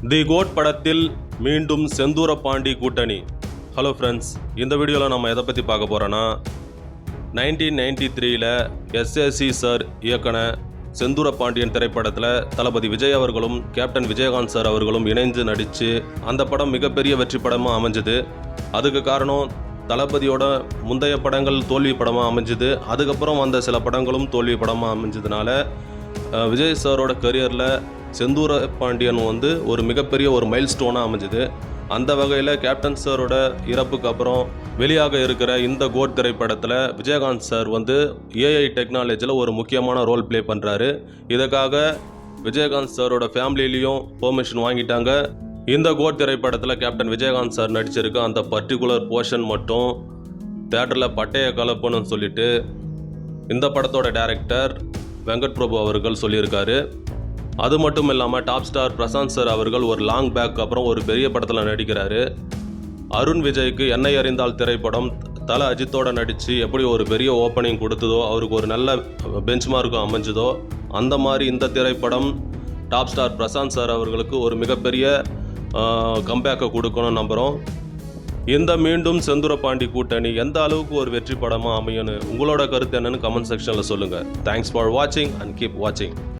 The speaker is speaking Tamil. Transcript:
தி கோட் படத்தில் மீண்டும் செந்தூர பாண்டி கூட்டணி. ஹலோ ஃப்ரெண்ட்ஸ் இந்த வீடியோவில் நம்ம எதை பற்றி பார்க்க போகிறோன்னா நைன்டீன் நைன்டி த்ரீயில் எஸ்எஸ்சி சார் இயக்கின செந்தூர பாண்டியன் திரைப்படத்தில் தளபதி விஜய் அவர்களும் கேப்டன் விஜயகாந்த் சார் அவர்களும் இணைந்து நடித்து அந்த படம் மிகப்பெரிய வெற்றி படமாக அமைஞ்சது. அதுக்கு காரணம் தளபதியோட முந்தைய படங்கள் தோல்வி படமாக அமைஞ்சுது. அதுக்கப்புறம் வந்த சில படங்களும் தோல்வி படமாக அமைஞ்சதுனால விஜய் சாரோட கரியரில் செந்தூர பாண்டியன் வந்து ஒரு மிகப்பெரிய ஒரு மைல் ஸ்டோனாக அமைஞ்சுது. அந்த வகையில் கேப்டன் சாரோட இறப்புக்கு அப்புறம் வெளியாக இருக்கிற இந்த கோட் திரைப்படத்தில் விஜயகாந்த் சார் வந்து ஏஐ டெக்னாலஜியில் ஒரு முக்கியமான ரோல் ப்ளே பண்ணுறாரு இதுக்காக விஜயகாந்த் சாரோட ஃபேமிலிலையும் பெர்மிஷன் வாங்கிட்டாங்க. இந்த கோட் திரைப்படத்தில் கேப்டன் விஜயகாந்த் சார் நடிச்சிருக்க அந்த பர்டிகுலர் போர்ஷன் மட்டும் தேட்டரில் பட்டைய கலப்புன்னு சொல்லிட்டு இந்த படத்தோட டேரக்டர் வெங்கட் பிரபு அவர்கள் சொல்லியிருக்காரு. அது மட்டும் இல்லாமல் டாப் ஸ்டார் பிரசாந்த் சார் அவர்கள் ஒரு லாங் பேக் அப்புறம் ஒரு பெரிய படத்தில் நடிக்கிறாரு. அருண் விஜய்க்கு என்னை அறிந்தால் திரைப்படம் தல அஜித்தோட நடித்து எப்படி ஒரு பெரிய ஓப்பனிங் கொடுத்ததோ அவருக்கு ஒரு நல்ல பெஞ்ச் மார்க்கும் அமைஞ்சதோ அந்த மாதிரி இந்த திரைப்படம் டாப் ஸ்டார் பிரசாந்த் சார் அவர்களுக்கு ஒரு மிகப்பெரிய கம்பேக்கை கொடுக்கணும்னு நம்புகிறோம் இந்த மீண்டும் செந்துரபாண்டி கூட்டணி எந்த அளவுக்கு ஒரு வெற்றி படமாக அமையும்னு உங்களோட கருத்து என்னன்னு கமெண்ட் செக்ஷனில் சொல்லுங்கள் தேங்க்ஸ் ஃபார் வாட்சிங் அண்ட் கீப் வாட்சிங்